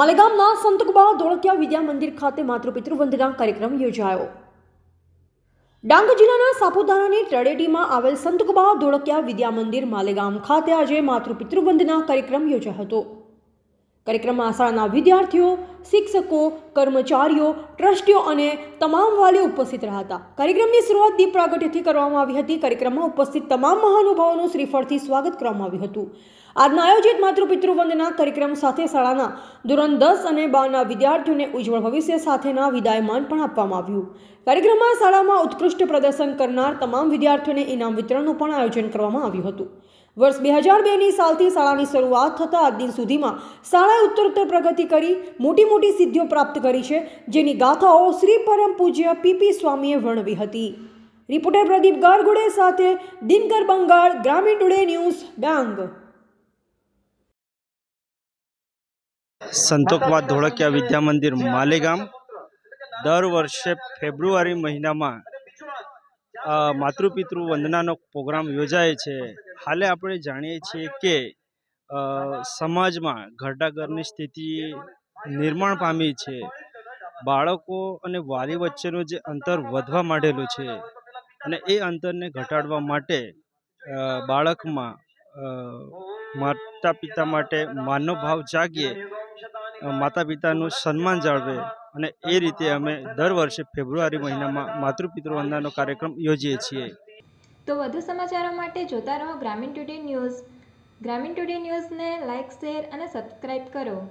માલેગામના સંતકુબા ધોળકિયા વિદ્યા મંદિર ખાતે માતૃપિતૃ વંદના કાર્યક્રમ યોજાયો. ડાંગ જિલ્લાના સાપુતારાની તળેટીમાં આવેલ સંતકુબા ધોળકિયા વિદ્યા મંદિર માલેગામ ખાતે આજે માતૃપિતૃ વંદના કાર્યક્રમ યોજાયો હતો. કાર્યક્રમમાં શાળાના વિદ્યાર્થીઓ શિક્ષકો, કર્મચારીઓ, ટ્રસ્ટીઓ અને તમામ વાલીઓ ઉપસ્થિત રહ્યા હતા. કાર્યક્રમની શરૂઆત દીપ પ્રાગટ્યથી કરવામાં આવી હતી. કાર્યક્રમમાં ઉપસ્થિત તમામ મહાનુભાવોનું શ્રીફળથી સ્વાગત કરવામાં આવ્યું હતું. આજના આયોજિત માતૃપિતૃ વંદના કાર્યક્રમ સાથે શાળાના ધોરણ દસ અને બારના વિદ્યાર્થીઓને ઉજ્જવળ ભવિષ્ય સાથેના વિદાયમાન પણ આપવામાં આવ્યું. કાર્યક્રમમાં શાળામાં ઉત્કૃષ્ટ પ્રદર્શન કરનાર તમામ વિદ્યાર્થીઓને ઇનામ વિતરણનું પણ આયોજન કરવામાં આવ્યું હતું. વર્ષ બે હજાર બેની સાલથી શાળાની શરૂઆત થતાં આજ દિન સુધીમાં શાળાએ ઉત્તરોત્તર પ્રગતિ કરી, મોટી મોટી સિદ્ધિઓ પ્રાપ્ત કરી છે, જેની ગાથાઓ શ્રી પરમ પૂજ્ય પીપી સ્વામીએ વર્ણવી હતી. રિપોર્ટર પ્રદીપ ગારગુડે સાથે દિનકર બંગાળ, ગ્રામીણ ટુડે ન્યૂઝ, ડાંગ. સંતોકવા ધોળકિયા વિદ્યા મંદિર માલેગામ દર વર્ષે ફેબ્રુઆરી મહિનામાં માતૃપિતૃ વંદનાનો પ્રોગ્રામ યોજાય છે. હાલે આપણે જાણીએ છીએ કે સમાજમાં ઘરડાઘરની સ્થિતિ નિર્માણ પામી છે. બાળકો અને વાલી વચ્ચેનું જે અંતર વધવા માંડેલું છે અને એ અંતરને ઘટાડવા માટે બાળકમાં માતા પિતા માટે માનવ ભાવ જાગીએ માતા પિતાનું સન્માન જાળવે અને એ રીતે અમે દર વર્ષે ફેબ્રુઆરી મહિનામાં માતૃપિતૃ વંદનાનો કાર્યક્રમ યોજીએ છીએ. તો વધુ સમાચારો માટે જોતા રહો Gramin today news. Gramin today ન્યૂઝને લાઇક શેર અને સબસ્ક્રાઇબ કરો.